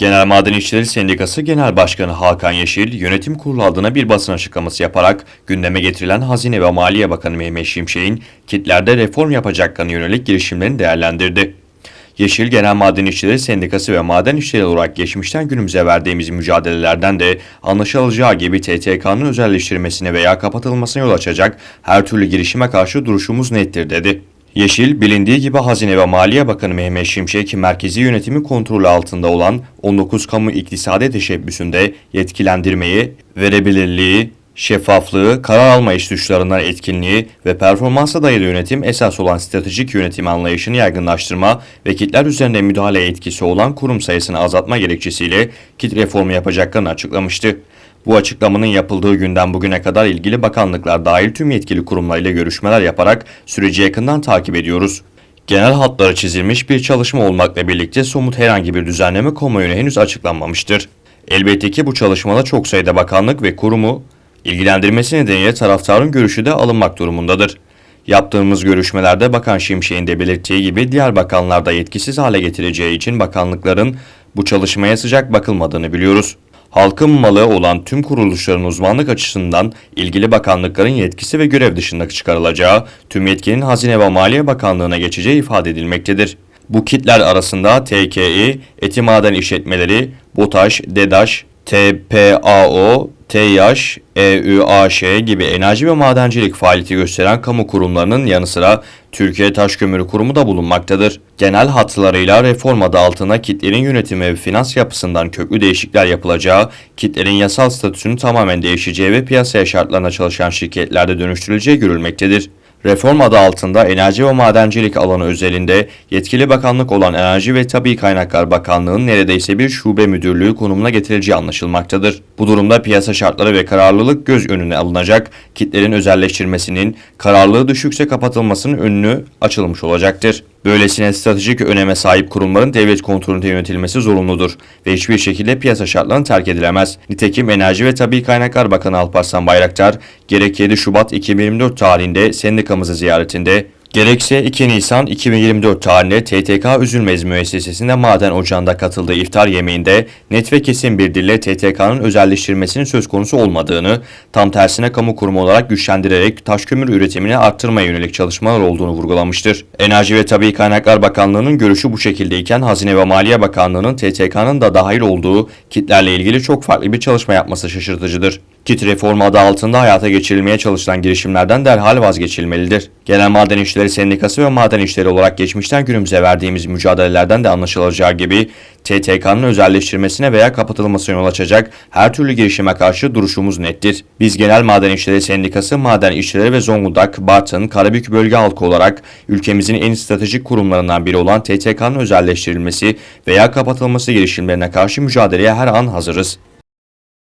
Genel Maden İşçileri Sendikası Genel Başkanı Hakan Yeşil, yönetim kurulu adına bir basın açıklaması yaparak gündeme getirilen Hazine ve Maliye Bakanı Mehmet Şimşek'in kitlerde reform yapacaklarına yönelik girişimlerini değerlendirdi. Yeşil Genel Maden İşçileri Sendikası ve maden işçileri olarak geçmişten günümüze verdiğimiz mücadelelerden de anlaşılacağı gibi TTK'nın özelleştirilmesine veya kapatılmasına yol açacak her türlü girişime karşı duruşumuz nettir dedi. Yeşil, bilindiği gibi Hazine ve Maliye Bakanı Mehmet Şimşek, merkezi yönetimi kontrolü altında olan 19 kamu iktisadi teşebbüsünde yetkilendirmeyi, verebilirliği, şeffaflığı, karar alma iş suçlarından etkinliği ve performansa dayalı yönetim esas olan stratejik yönetim anlayışını yaygınlaştırma ve kitler üzerinde müdahale etkisi olan kurum sayısını azaltma gerekçesiyle kit reformu yapacaklarını açıklamıştı. Bu açıklamanın yapıldığı günden bugüne kadar ilgili bakanlıklar dahil tüm yetkili kurumlarıyla görüşmeler yaparak süreci yakından takip ediyoruz. Genel hatları çizilmiş bir çalışma olmakla birlikte somut herhangi bir düzenleme kamuoyuna henüz açıklanmamıştır. Elbette ki bu çalışmada çok sayıda bakanlık ve kurumu ilgilendirmesi nedeniyle taraftarın görüşü de alınmak durumundadır. Yaptığımız görüşmelerde Bakan Şimşek'in de belirttiği gibi diğer bakanlar da yetkisiz hale getireceği için bakanlıkların bu çalışmaya sıcak bakılmadığını biliyoruz. Halkın malı olan tüm kuruluşların uzmanlık açısından ilgili bakanlıkların yetkisi ve görev dışında çıkarılacağı, tüm yetkinin Hazine ve Maliye Bakanlığı'na geçeceği ifade edilmektedir. Bu kitler arasında TKİ, Eti Maden İşletmeleri, BOTAŞ, DEDAŞ, TPAO, TYAŞ, EÜAŞ gibi enerji ve madencilik faaliyeti gösteren kamu kurumlarının yanı sıra Türkiye Taş Kömürü Kurumu da bulunmaktadır. Genel hatlarıyla reform adı altına kitlerin yönetimi ve finans yapısından köklü değişiklikler yapılacağı, kitlerin yasal statüsünün tamamen değişeceği ve piyasaya şartlarına çalışan şirketlerde dönüştürüleceği görülmektedir. Reform adı altında enerji ve madencilik alanı özelinde yetkili bakanlık olan Enerji ve Tabi Kaynaklar Bakanlığı'nın neredeyse bir şube müdürlüğü konumuna getirileceği anlaşılmaktadır. Bu durumda piyasa şartları ve kararlılık göz önüne alınacak, kitlerin özelleştirmesinin, kararlılığı düşükse kapatılmasının önünü açılmış olacaktır. Böylesine stratejik öneme sahip kurumların devlet kontrolünde yönetilmesi zorunludur ve hiçbir şekilde piyasa şartlarını terk edilemez. Nitekim Enerji ve Tabi Kaynaklar Bakanı Alparslan Bayraktar, gerek 7 Şubat 2024 tarihinde sendikamızı ziyaretinde Gerekse 2 Nisan 2024 tarihinde TTK Üzülmez Müessesesi'nde maden ocağında katıldığı iftar yemeğinde net ve kesin bir dille TTK'nın özelleştirilmesinin söz konusu olmadığını, tam tersine kamu kurumu olarak güçlendirerek taş kömür üretimini arttırmaya yönelik çalışmalar olduğunu vurgulamıştır. Enerji ve Tabi Kaynaklar Bakanlığı'nın görüşü bu şekildeyken Hazine ve Maliye Bakanlığı'nın TTK'nın da dahil olduğu kitlerle ilgili çok farklı bir çalışma yapması şaşırtıcıdır. Kit reformu adı altında hayata geçirilmeye çalışılan girişimlerden derhal vazgeçilmelidir. Genel Maden İşçileri Sendikası ve maden işleri olarak geçmişten günümüze verdiğimiz mücadelelerden de anlaşılacağı gibi TTK'nın özelleştirmesine veya kapatılmasına yol açacak her türlü girişime karşı duruşumuz nettir. Biz Genel Maden İşçileri Sendikası, Maden İşçileri ve Zonguldak, Bartın, Karabük Bölge Halkı olarak ülkemizin en stratejik kurumlarından biri olan TTK'nın özelleştirilmesi veya kapatılması girişimlerine karşı mücadeleye her an hazırız.